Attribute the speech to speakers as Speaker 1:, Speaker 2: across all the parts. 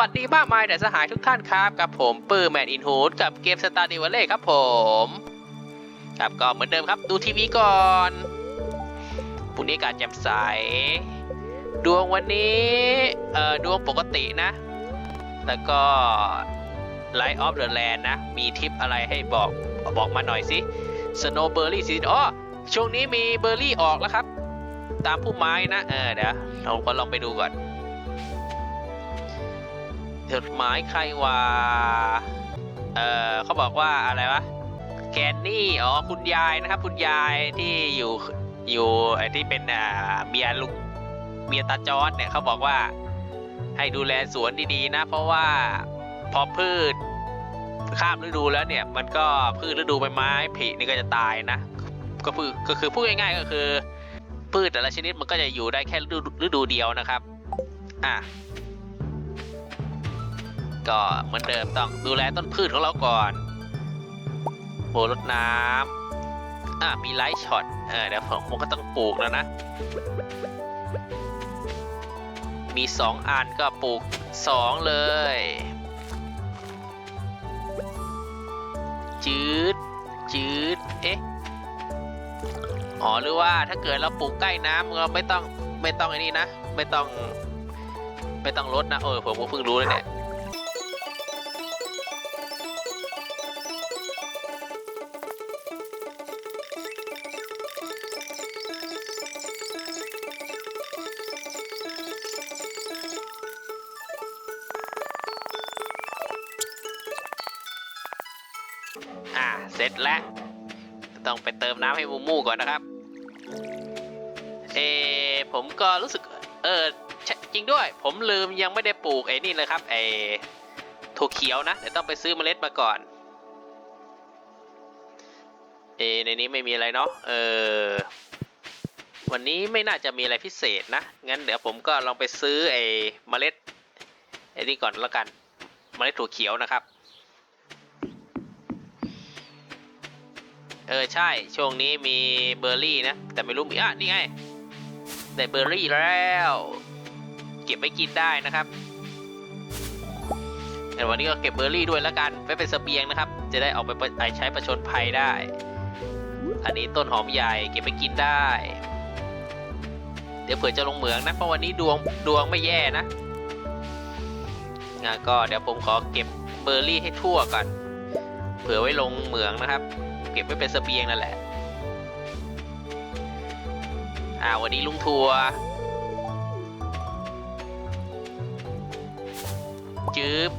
Speaker 1: วัสดีมากมายแต่สหายทุกท่านครับ กับผมปื้อแมนอินฮูดกับเกมสตาร์ดิวเล่ครับผมครับก็เหมือนเดิมครับดูทีวีก่อนพรุ่งนี้อากาศแจ่มใส ดวงวันนี้เอ่อดวงปกตินะ แล้วก็ Light of the Land นะ มีทิปอะไรให้บอกบอกมาหน่อยสิ Snowberry Season อ๋อช่วงนี้มีเบอร์รี่ออกแล้วครับ ตามผู้ไม้นะ เออเดี๋ยวเราก็ลองไปดูก่อน จดหมายใครว่าเออเขาบอกว่าอะไรวะ แกนนี่ อ๋อ คุณยายนะครับ คุณยายที่อยู่อยู่ไอ้ที่เป็นอ่าเมียลุงเมียตาจอดเนี่ยเขาบอกว่าให้ดูแลสวนดีๆนะ เพราะว่าพอพืชข้ามฤดูแล้วเนี่ย มันก็พืชฤดูใบไม้ผลินี่ก็จะตายนะ ก็คือก็คือพูดง่ายๆก็คือ พืชแต่ละชนิดมันก็จะอยู่ได้แค่ฤดูฤดูเดียวนะครับ อะ ก็เหมือนเดิมต้องดูแลต้นพืชของเราก่อนโหรดน้ำอะมีไลท์ช็อตเออเดี๋ยวผมก็ต้องปลูกแล้วนะ มีสองอันก็ปลูกสองเลย จืด จืด เอ๊ะอ๋อหรือว่าถ้าเกิดเราปลูกใกล้น้ำเราไม่ต้องไม่ต้องไอ้นี่นะ ไม่ต้อง ไม่ต้องลดนะ เออผมก็เพิ่งรู้เลยเนี่ย เติมน้ำให้มูมูก่อนนะครับ เอผมก็รู้สึก เออจริงด้วย ผมลืมยังไม่ได้ปลูกไอ้นี่เลยครับไอ้ถั่วเขียวนะเดี๋ยวต้องไปซื้อเมล็ดมาก่อน เอในนี้ไม่มีอะไรเนาะเออวันนี้ไม่น่าจะมีอะไรพิเศษนะ งั้นเดี๋ยวผมก็ลองไปซื้อไอ้เมล็ดไอ้นี่ก่อนแล้วกัน เมล็ดถั่วเขียวนะครับ เออใช่ ช่วงนี้มีเบอร์รี่นะ แต่ไม่รู้มีอะนี่ไงได้เบอร์รี่แล้ว เก็บไว้กินได้นะครับแต่วันนี้ก็เก็บเบอร์รี่ด้วยแล้วกันไว้เป็นสเสบียงนะครับ จะได้ออกไปไปใช้ประชนภัยได้ อันนี้ต้นหอมใหญ่เก็บไปกินได้ เดี๋ยวเผื่อจะลงเหมืองนะเพราะวันนี้ดวงดวงไม่แย่นะงั้นก็เดี๋ยวผมขอเก็บเบอร์รี่ให้ทั่วก่อนเผื่อไว้ลงเหมืองนะครับ เก็บไว้เป็นสเสบียงนั่นแหละ อ่าวันนี้ลุงทัวร์จืบ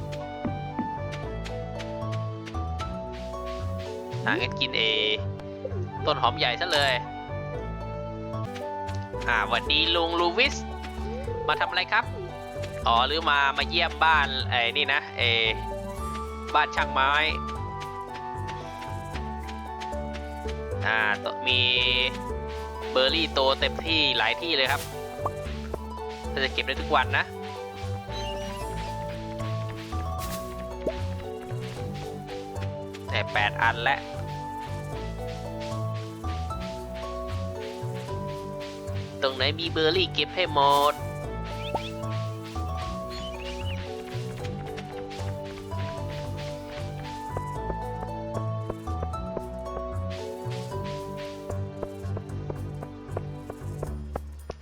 Speaker 1: หาเงินกินเอ ต้นหอมใหญ่ซะเลย อ่าวันนี้ลุงลูวิส มาทำอะไรครับ อ๋อ หรือมามาเยี่ยมบ้านไอ้นี่นะเอบ้านช่างไม้ อ่ามีเบอร์รี่โตเต็มที่หลายที่เลยครับเราจะเก็บได้ทุกวันนะแต่แปดอันแล้วตรงไหนมีเบอร์รี่เก็บให้หมด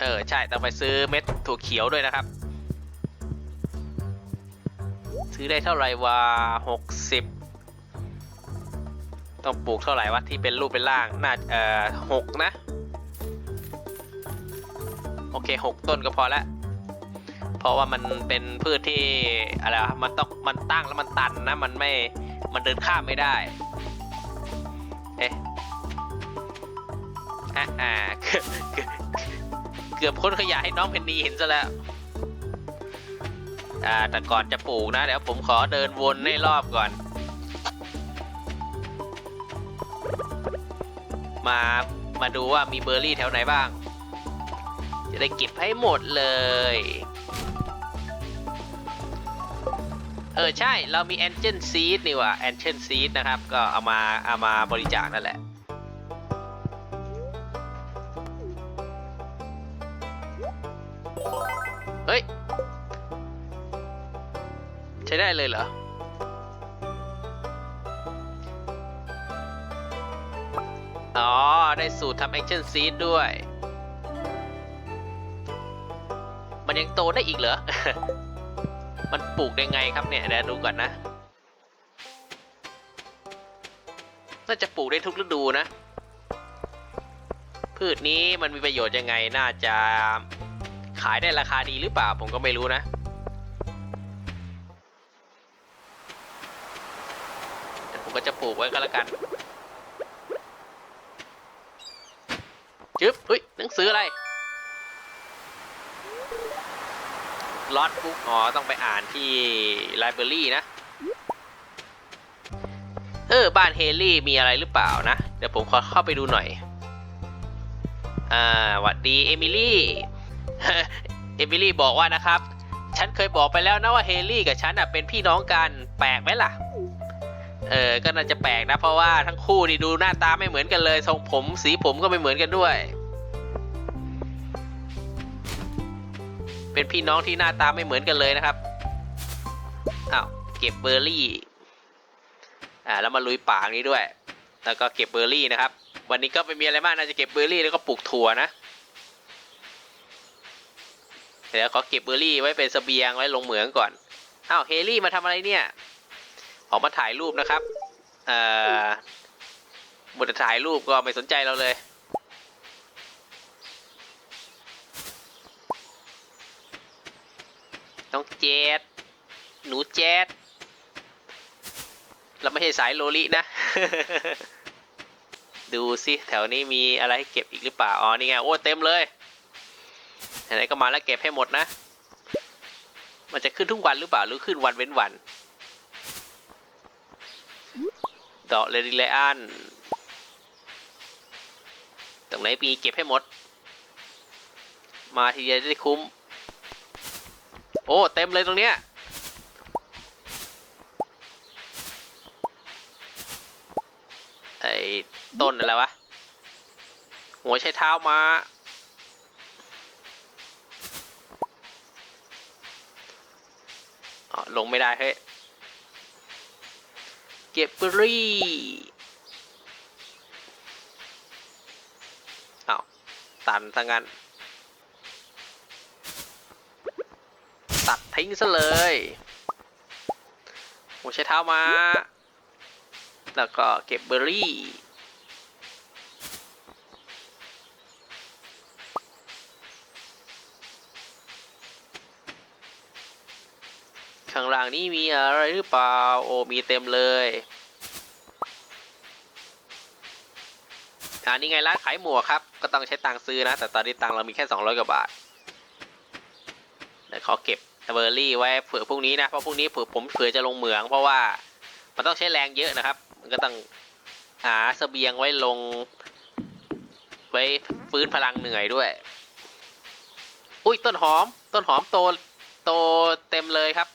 Speaker 1: เออ ใช่ ต้องไปซื้อเม็ดถั่วเขียวด้วยนะครับ ซื้อได้เท่าไหร่วะหกสิบต้องปลูกเท่าไหร่วะที่เป็นรูปเป็นร่าง น่าเอ่อหกนะ โอเคหกต้นก็พอละเพราะว่ามันเป็นพืชที่อะไรวะมันต้องมันตั้งแล้วมันตันนะ มันไม่มันเดินข้ามไม่ได้เอ๊ะอ่าอ่า กือบค้นขยะให้น้องเพนนีเห็นซะแล้วอ่าแต่ก่อนจะปลูกนะเดี๋ยวผมขอเดินวนให้รอบก่อน มามาดูว่ามีเบอร์รี่แถวไหนบ้าง จะได้เก็บให้หมดเลย เออใช่เรามี Angel Seed นี่ว่ะ Angel Seed นะครับ ก็เอามาเอามาบริจาคนั่นแหละ ช้ได้เลยเหรอ อ๋อ ได้สูตรทำแอคชั่นซีดด้วย มันยังโตได้อีกเหรอ มันปลูกได้ไงครับเนี่ยเดี๋ยวดูก่อนนะ น่าจะปลูกได้ทุกฤดูนะ พืชนี้มันมีประโยชน์ยังไง น่าจะขายได้ราคาดีหรือเปล่า ผมก็ไม่รู้นะ ก็จะปลูกไว้ก็แล้วกันจึ๊บเฮ้ยหนังสืออะไรลอตบุ๊กอ๋อต้องไปอ่านที่ไลบรารีนะ เออ บ้านเฮลี่มีอะไรหรือเปล่านะ เดี๋ยวผมขอเข้าไปดูหน่อย อ่าหวัดดีเอมิลี่ เอมิลี่บอกว่านะครับ ฉันเคยบอกไปแล้วนะว่าเฮลี่กับฉันน่ะเป็นพี่น้องกัน แปลกไหมล่ะ เออ ก็น่าจะแปลกนะ เพราะว่าทั้งคู่นี่ดูหน้าตาไม่เหมือนกันเลย ทรงผมสีผมก็ไม่เหมือนกันด้วย เป็นพี่น้องที่หน้าตาไม่เหมือนกันเลยนะครับอ้าวเก็บเบอร์รี่ อ่า แล้วมาลุยป่านี้ด้วย แล้วก็เก็บเบอร์รี่นะครับ วันนี้ก็ไม่มีอะไรมากน่าจะเก็บเบอร์รี่แล้วก็ปลูกถั่วนะเดี๋ยวขอเก็บเบอร์รี่ไว้เป็นสเสบียงไว้ลงเหมืองก่อน อ้าวเฮลี่มาทำอะไรเนี่ย ออกมาถ่ายรูปนะครับเอ่อหมดแต่ถ่ายรูปก็ไม่สนใจเราเลย น้องเจดหนูเจดเราไม่ใช่สายโลลินะ ดูสิแถวนี้มีอะไรให้เก็บอีกหรือเปล่า อ๋อ นี่ไง โอ้ เต็มเลยไหนก็มาแล้วเก็บให้หมดนะ มันจะขึ้นทุกวันหรือเปล่า หรือขึ้นวันเว้นวัน ดอกเลดิเลอันตรงไหนมีเก็บให้หมด มาทีเดียวจะได้คุ้ม โอ้ เต็มเลยตรงเนี้ยไอ้ต้นอะไรวะ หัวใช้เท้ามาอ๋อลงไม่ได้เฮ้ย เก็บเบอรี่อ้าวตันทั้งนั้นตัดทิ้งซะเลยผมใช้เท้ามา แล้วก็เก็บเบอร์รี่ ข้างล่างนี้มีอะไรหรือเปล่า โอ้มีเต็มเลยอันนี้ไงร้านขายหมวกครับ ก็ต้องใช้ตังค์ซื้อนะ แต่ตอนนี้ตังค์เรามีแค่ 200 กว่าบาทเดี๋ยวขอเก็บเบอร์รี่ไว้เผื่อพรุ่งนี้นะ เพราะพรุ่งนี้เผื่อผมเผื่อจะลงเหมือง เพราะว่ามันต้องใช้แรงเยอะนะครับ มันก็ต้องหาเสบียงไว้ลง ไว้ฟื้นพลังเหนื่อยด้วย อุ้ยต้นหอม ต้นหอมโตโตเต็มเลยครับ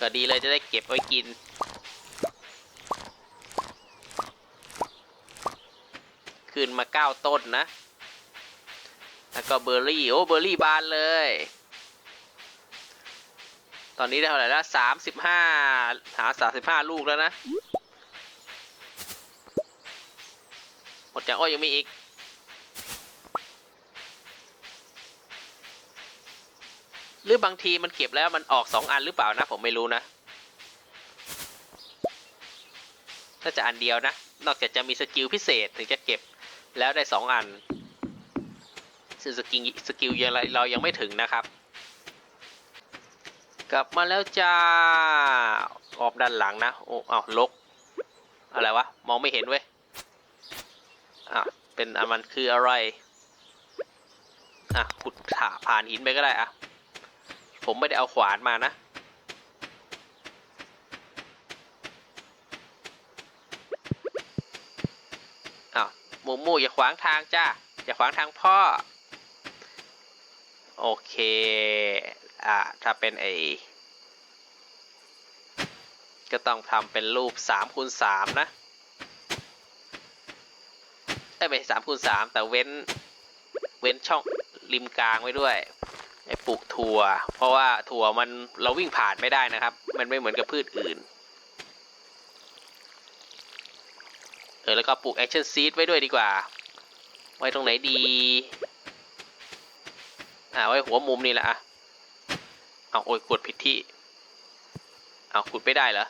Speaker 1: ก็ดีเลยจะได้เก็บไว้กิน ขึ้นมาเก้าต้นนะ แล้วก็เบอร์รี่ โอ้ เบอร์รี่บานเลย ตอนนี้ได้เท่าไหร่แล้วสามสิบห้าหาสามสิบห้าลูกแล้วนะ หมดจากอ้อยยังมีอีก หรือบางทีมันเก็บแล้วมันออกสองอันหรือเปล่านะ ผมไม่รู้นะน่าจะอันเดียวนะ นอกจากจะมีสกิลพิเศษถึงจะเก็บแล้วได้สองอันซึ่งสกิลสกิลยังเรายังไม่ถึงนะครับ กลับมาแล้วจ้า ออกด้านหลังนะโอ้เอาลก อะไรวะ มองไม่เห็นเว้ยอะเป็นอันมันคืออะไรอะขุดถาผ่านหินไปก็ได้อะ ผมไม่ได้เอาขวานมานะ อ้าวหมูหมูอย่าขวางทางจ้า อย่าขวางทางพ่อ โอเค อ่า ถ้าเป็นไอก็ต้องทำเป็นรูปสามคูณสามนะเอ้ยไม่สามคูณสามแต่เว้น เว้นช่องริมกลางไว้ด้วย ไอ้ปลูกถั่ว เพราะว่าถั่วมันเราวิ่งผ่านไม่ได้นะครับ มันไม่เหมือนกับพืชอื่น เออแล้วก็ปลูกแอคชั่นซีดไว้ด้วยดีกว่า ไว้ตรงไหนดี อ่าไว้หัวมุมนี่แหละอะเอาโอ้ยกดผิดที่ เอาขุดไม่ได้เหรอ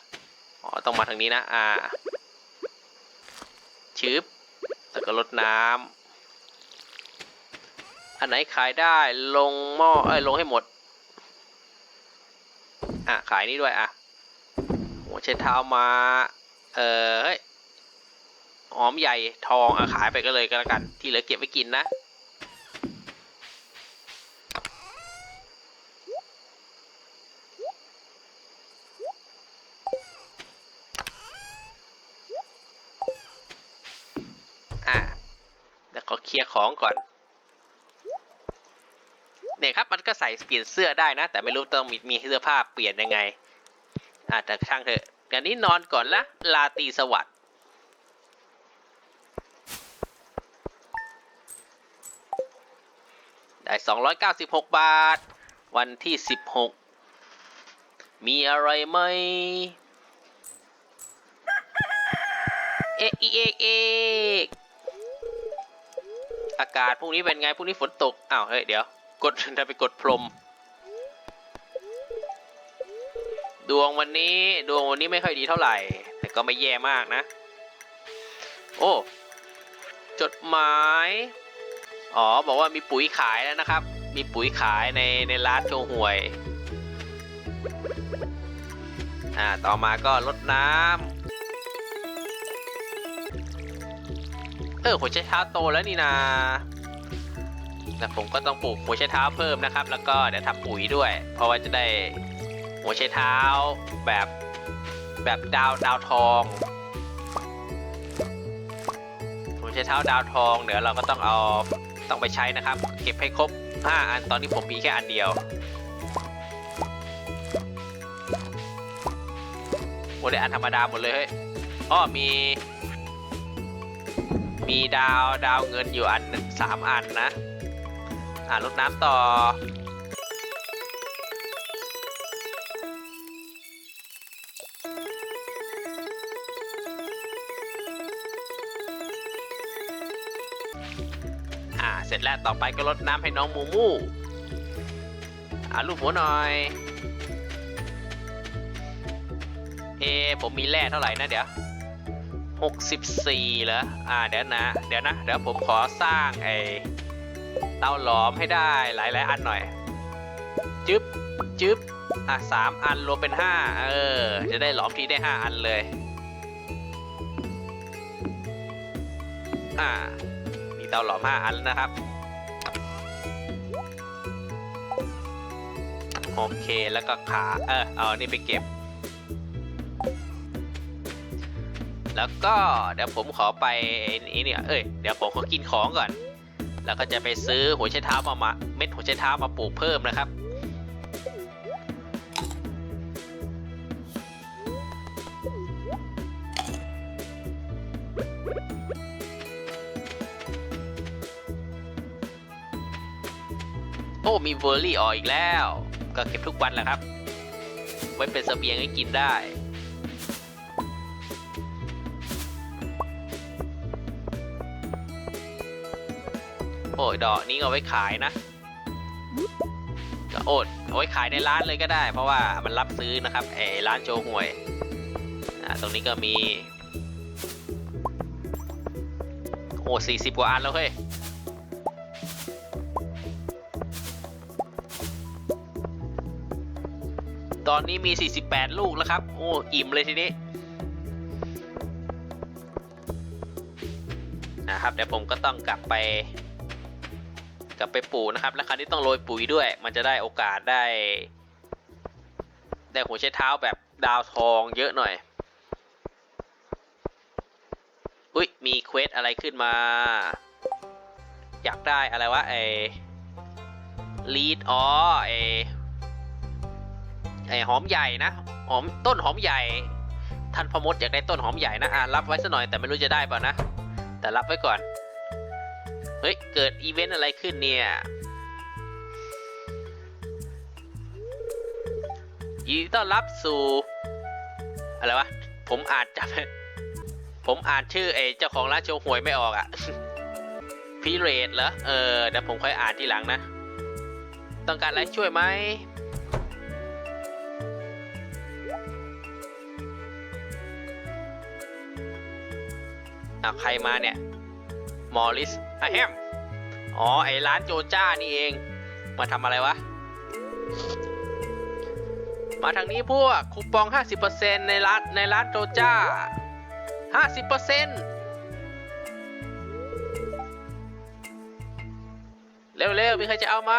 Speaker 1: อ๋อต้องมาทางนี้นะ อ่าชืบแล้วก็ลดน้ำ อันไหนขายได้ลงหม้อเอ้ยลงให้หมด อะ ขายนี่ด้วยอะหัวใช้เท้ามา เออเฮ้ยหอมใหญ่ทองอะขายไปก็เลยก็แล้วกัน ที่เหลือเก็บไว้กินนะอะเดี๋ยวขอเคลียร์ของก่อน เนี่ยครับมันก็ใส่เปลี่ยนเสื้อได้นะ แต่ไม่รู้ต้องมีมีเสื้อผ้าเปลี่ยนยังไงอะแต่ช่างเถอะเดี๋ยวนี้นอนก่อนละลาตีสวัสดิ์ได้ 296 บาท วันที่ 16 มีอะไรไหม เอกอีเอกเอกอากาศพรุ่งนี้เป็นไง พรุ่งนี้ฝนตก อ้าว เฮ้ย เดี๋ยว กดถ้ไปกดพรม ดวงวันนี้ดวงวันนี้ไม่ค่อยดีเท่าไหร่ แต่ก็ไม่แย่มากนะ โอ้ จดหมาย อ๋อ บอกว่ามีปุ๋ยขายแล้วนะครับ มีปุ๋ยขายในในร้านโชห่วย อ่า ต่อมาก็ลดน้ำ เออหัวไชเท้าโตแล้วนี่นา แต่ผมก็ต้องปลูกหัวไชเท้าเพิ่มนะครับ แล้วก็เดี๋ยวทำปุ๋ยด้วย เพราะว่าจะได้หัวไชเท้าแบบแบบดาวดาวทองหัวไชเท้าดาวทองเดี๋ยวเราก็ต้องเอาต้องไปใช้นะครับ เก็บให้ครบ5อันตอนนี้ผมมีแค่อันเดียวโอ้ได้อันธรรมดาหมดเลยเฮ้ยอ้อมี มีดาวดาวเงินอยู่อันหนึ่งสามอันนะ อ่ารดน้ำต่อ อ่า เสร็จแล้วต่อไปก็รดน้ำให้น้องมูมู อ่าลูกหัวหน่อย เอ ผมมีแร่เท่าไหร่นะเดี๋ยว64เหรอ อ่า เดี๋ยวนะ เดี๋ยวนะ เดี๋ยวผมขอสร้างไอ เตาหลอมให้ได้หลายๆ อันหน่อย จึ๊บจึ๊บอะสามอันรวมเป็นห้าเออ จะได้หลอมทีได้ห้าอันเลย อ่า มีเตาหลอมห้าอันแล้วนะครับ โอเคแล้วก็ขา เออเอานี่ไปเก็บ แล้วก็เดี๋ยวผมขอไปไอ้นี่เอ้ย เดี๋ยวผมขอกินของก่อน แล้วก็จะไปซื้อหัวไชเท้ามามาเม็ดหัวไชเท้ามาปลูกเพิ่มนะครับ โอ้มีเวอร์รี่ออกอีกแล้ว ก็เก็บทุกวันแหละครับ ไว้เป็นเสบียงให้กินได้ โอ้ยดอกนี้เอาไว้ขายนะก็โอดเอาไว้ขายในร้านเลยก็ได้ เพราะว่ามันรับซื้อนะครับไอ้ร้านโจห่วยตรงนี้ก็มี โอ้สี่สิบกว่าอันแล้วเฮ้ยตอนนี้มี 48 ลูกแล้วครับ โอ้ อิ่มเลยทีนี้ นะครับ เดี๋ยวผมก็ต้องกลับไป กลับไปปลูกนะครับ แล้วคราวนี้ต้องโรยปุ๋ยด้วย มันจะได้โอกาสได้ ได้หัวใช้เท้าแบบดาวทองเยอะหน่อย อุ้ยมีเควสอะไรขึ้นมา อยากได้อะไรวะไอลีดอ๋อไอไอหอมใหญ่นะหอมต้นหอมใหญ่ท่านพอมดอยากได้ต้นหอมใหญ่นะอ่ารับไว้สักหน่อยแต่ไม่รู้จะได้เปล่านะ แต่รับไว้ก่อน เฮ้ย เกิดอีเวนต์อะไรขึ้นเนี่ยยินดีต้อนรับสู่ อะไรวะ ผมอานจับผมอ่านชื่อไอ้เจ้าของร้านโชว์หวยไม่ออกอะพีเรดเหรอ เออ เดี๋ยวผมค่อยอ่านทีหลังนะ ต้องการอะไรช่วยไหมอะใครมาเนี่ย มอริส อะแฮมอ๋อ ไอร้านโจจ้านี่เอง มาทำอะไรวะ มาทางนี้พวก คูปอง 50%ในร้านในร้านโจจ้า 50%เร็วๆมีใครจะเอาไหม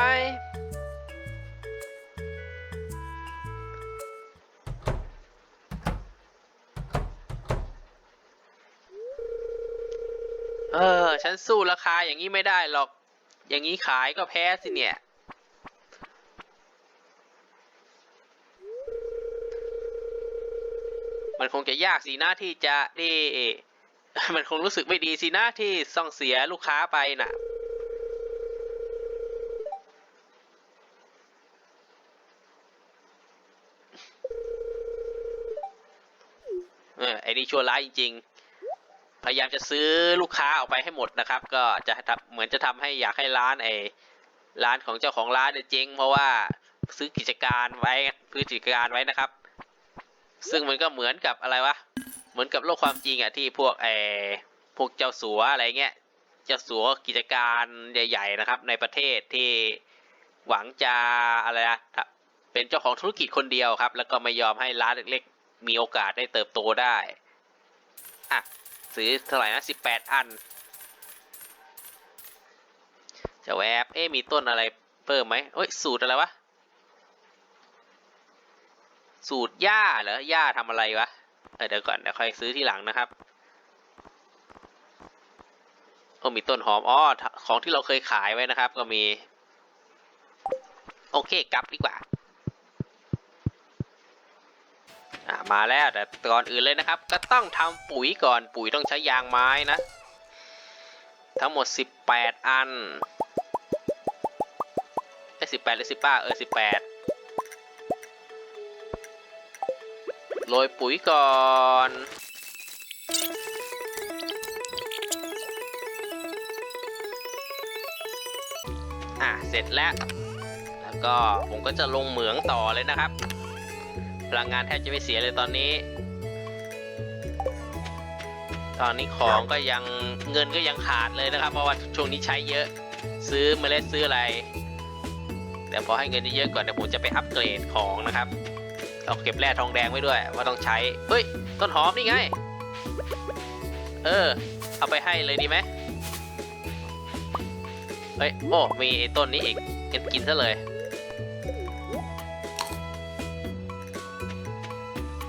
Speaker 1: เออ ฉันสู้ราคาอย่างนี้ไม่ได้หรอก อย่างนี้ขายก็แพ้สิเนี่ย มันคงจะยากสินะที่จะที่มันคงรู้สึกไม่ดีสินะที่ส่องเสียลูกค้าไปน่ะเออไอ้นี่ชั่วร้ายจริงๆ พยายามจะซื้อลูกค้าออกไปให้หมดนะครับ ก็จะทำเหมือนจะทำให้อยากให้ร้านไอ้ร้านของเจ้าของร้านเนี่ยเจ๊งเพราะว่าซื้อกิจการไว้ซื้อกิจการไว้นะครับ ซึ่งมันก็เหมือนกับอะไรวะเหมือนกับโลกความจริงอะที่พวกไอ้พวกเจ้าสัวอะไรเงี้ยเจ้าสัวกิจการใหญ่ ๆนะครับ ในประเทศที่หวังจะอะไรนะเป็นเจ้าของธุรกิจคนเดียวครับ แล้วก็ไม่ยอมให้ร้านเล็ก ๆ มีโอกาสได้เติบโตได้อะ ซื้อเท่าไหร่นะสิบแปดอัน จะแวบเอ๊มีต้นอะไรเพิ่มไหมเอ้ยสูตรอะไรวะ สูตรหญ้าเหรอหญ้าทำอะไรวะเเดี๋ยวก่อนเดี๋ยวค่อยซื้อที่หลังนะครับโอ้มีต้นหอมอ๋อของที่เราเคยขายไว้นะครับ ก็มี โอเคกลับดีกว่า อะมาแล้วแต่ก่อนอื่นเลยนะครับ ก็ต้องทำปุ๋ยก่อนปุ๋ยต้องใช้ยางไม้นะ ทั้งหมด 18 อันไอ้สิบแปดหรือสิบป้าเออสิบแปดโรยปุ๋ยก่อนอะเสร็จแล้ว แล้วก็ผมก็จะลงเหมืองต่อเลยนะครับ พลังงานแทบจะไม่เสียเลยตอนนี้ ตอนนี้ของก็ยังเงินก็ยังขาดเลยนะครับ เพราะว่าช่วงนี้ใช้เยอะ ซื้อเมล็ดซื้ออะไรเดี๋ยวพอให้เงินเยอะๆก่อนเดี๋ยวผมจะไปอัปเกรดของนะครับเอาเก็บแร่ทองแดงไว้ด้วยว่าต้องใช้เฮ้ยต้นหอมนี่ไง เออ เอาไปให้เลยดีไหมเฮ้ยโอ้มีไอ้ต้นนี้อีกกินกินซะเลย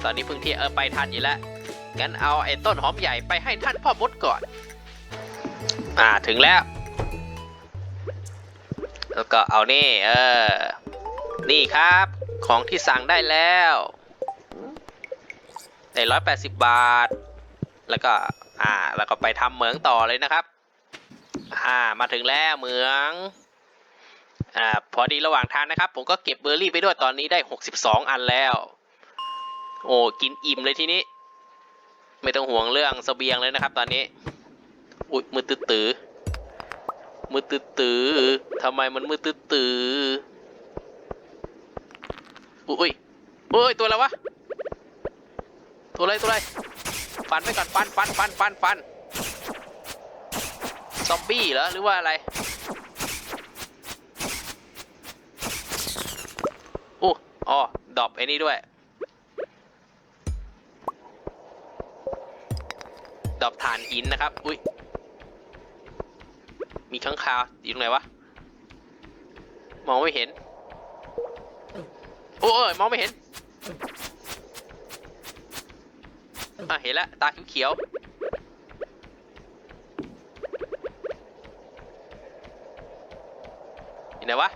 Speaker 1: ตอนนี้พิ่งเที่เออไปทันอยู่แล้ว งั้นเอาไอ้ต้นหอมใหญ่ไปให้ท่านพ่อมดก่อน อ่าถึงแล้ว แล้วก็เอานี่ เออ นี่ครับ ของที่สั่งได้แล้วได้ร้อยแปดสิบบาท แล้วก็ อ่า แล้วก็ไปทำเหมืองต่อเลยนะครับ อ่า มาถึงแล้วเหมืองอ่าพอดีระหว่างทางนะครับ ผมก็เก็บเบอร์รี่ไปด้วยตอนนี้ได้หกสิบสองอันแล้ว โอ้กินอิ่มเลยทีนี้ ไม่ต้องห่วงเรื่องเสบียงเลยนะครับ ตอนนี้ อุ้ยมือตื้อตื้อมือตื้อตื้อทำไมมันมือตื้อตื้ออุ้ยอุ้ยตัวอะไรวะตัวอะไรตัวอะไรฟันไปก่อนฟันฟันฟันฟันฟันซอมบี้เหรอหรือว่าอะไรอู้อ๋อดรอปไอ้นี่ด้วย ดอกฐานหินนะครับ อุ้ย มีข้างคาวอยู่ตรงไหนวะ มองไม่เห็น โอ้เอยมองไม่เห็น อะ เห็นแล้ว ตาเขียวอยู่ไหนวะ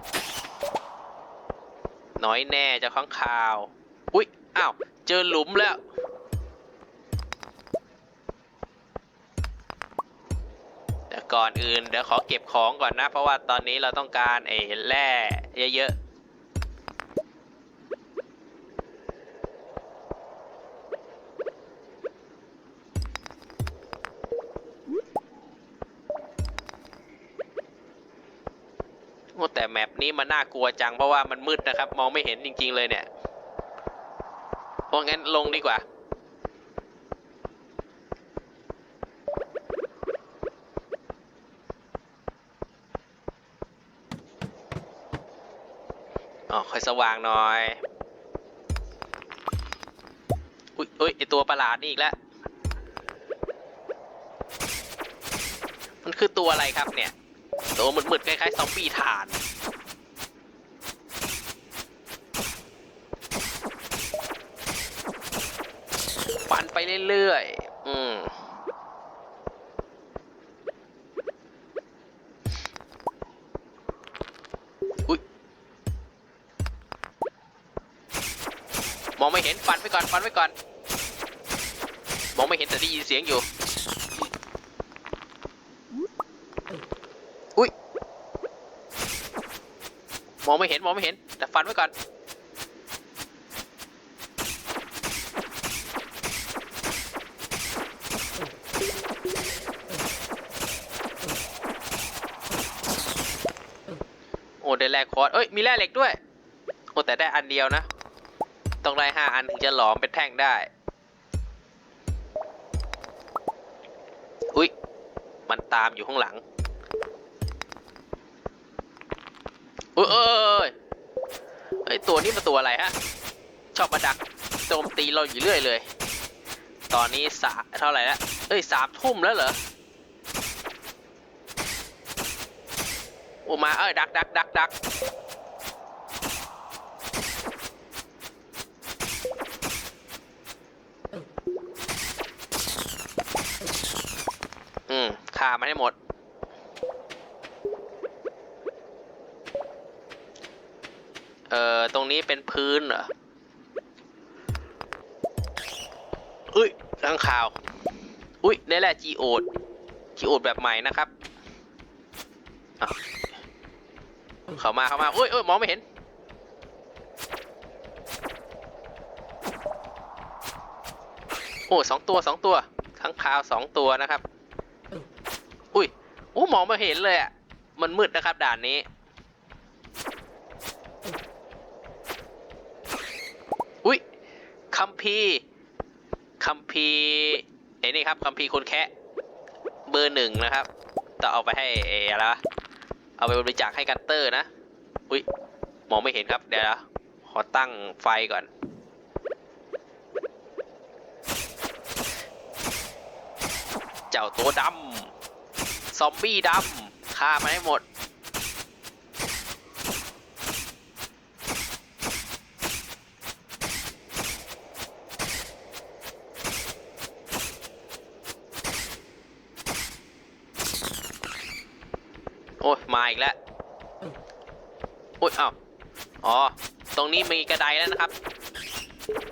Speaker 1: น้อยแน่จะข้างคาว อุ้ย อ้าว เจอหลุมแล้ว ก่อนอื่นเดี๋ยวขอเก็บของก่อนนะ เพราะว่าตอนนี้เราต้องการไอ้แร่เยอะๆแต่แมปนี้มันน่ากลัวจังเพราะว่ามันมืดนะครับ มองไม่เห็นจริง ๆ เลยเนี่ย เพราะงั้นลงดีกว่า สว่างหน่อย อุ้ยอุ้ยไอตัวประหลาดนี่อีกแล้ว มันคือตัวอะไรครับเนี่ย ตัวมืดๆคล้ายๆซอมบี้ถ่านฟันไปเรื่อยๆ ไม่เห็นฟันไปก่อนฟันไว้ก่อน มองไม่เห็นแต่ได้ยินเสียงอยู่ อุ้ย มองไม่เห็นมองไม่เห็น แต่ฟันไว้ก่อน โอ้ได้แร่คอร์สเอ้ย มีแร่เหล็กด้วย โอ้แต่ได้อันเดียวนะ ต้องได้ห้าอันถึงจะหลอมเป็นแท่งได้ อุ้ยมันตามอยู่ข้างหลังเอยเอยเอ้ยตัวนี้มันตัวอะไรฮะ ชอบมาดักโจมตีเราอยู่เรื่อยเลย ตอนนี้สาเท่าไหร่แล้ว เอ้ยสามทุ่มแล้วเหรอโอ้มา เอ้ยดักดักดักดักอืม ฆ่ามันให้หมด เอ่อ ตรงนี้เป็นพื้นเหรออุ้ยข้างข่าว อุ้ยได้แหละจีโอดจีโอดแบบใหม่นะครับ เข้ามาเข้ามาอุ้ยอุ้ยมองไม่เห็นโอ้สองตัวสองตัวข้างข่าวสองตัวนะครับ อ้มองไม่เห็นเลยอะ มันมืดนะครับด่านนี้ อุ้ยคัมภีคัมภีไอ้นี่ครับคัมภีคนแคะเบอร์หนึ่งนะครับต้องเอาไปให้เออะไรวะเอาไปบริจาคให้กันเตอร์นะ อุ้ยมองไม่เห็นครับเดี๋ยวนะขอตั้งไฟก่อน เจ้าตัวดำ ซอมบี้ดำฆ่ามันให้หมด โอ้ยมาอีกแล้วโอ้ยอ้าวอ๋อ ตรงนี้มีกระไดแล้วนะครับ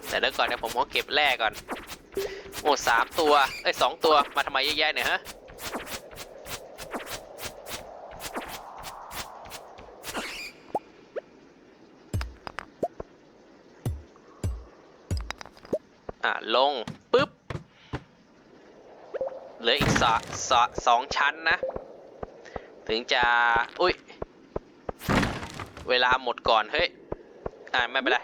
Speaker 1: แต่เดี๋ยวก่อนเดี๋ยวผมขอเก็บแร่ก่อน โอ้สามตัว เอ้ยสองตัว มาทำไมเยอะแยะเนี่ยฮะ ลงปุ๊บ เหลืออีกสอสอสองชั้นนะ ถึงจะ อุ้ย เวลาหมดก่อน เฮ้ย อ่าไม่เป็นไร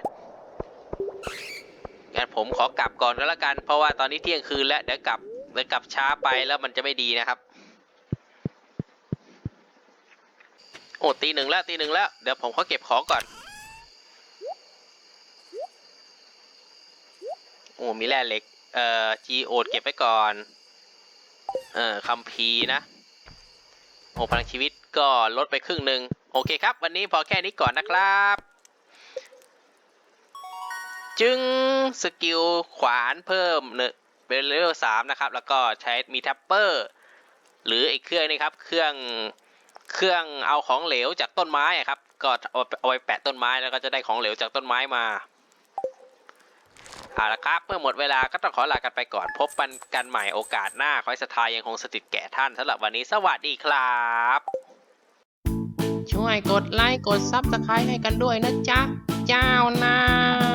Speaker 1: งั้นผมขอกลับก่อนก็แล้วกัน เพราะว่าตอนนี้เที่ยงคืนแล้ว เดี๋ยวกลับ เดี๋ยวกลับช้าไปแล้วมันจะไม่ดีนะครับ โอ้ตีหนึ่งแล้วตีหนึ่งแล้ว เดี๋ยวผมขอเก็บของก่อน โอ้มีแร่เหล็ก เอ่อจีโอดเก็บไว้ก่อน เอ่อคัมภีนะ โอ้พลังชีวิตก็ลดไปครึ่งหนึ่งโอเคครับ วันนี้พอแค่นี้ก่อนนะครับ จึงสกิลขวานเพิ่มเนเป็นเลเวลสามนะครับ แล้วก็ใช้มีท็ปเปอร์ หรือไอ้เครื่องนี้ครับ เครื่องเครื่องเอาของเหลวจากต้นไม้ครับ ก็เอาไปแปะต้นไม้แล้วก็จะได้ของเหลวจากต้นไม้มา เอาละครับ เมื่อหมดเวลาก็ต้องขอลากันไปก่อน พบกันกันใหม่โอกาสหน้า ขอให้สทายังคงสถิตแก่ท่านสำหรับวันนี้สวัสดีครับ
Speaker 2: ช่วยกดไลค์กดซับสไครต์ให้กันด้วยนะจ๊ะ เจ้านาย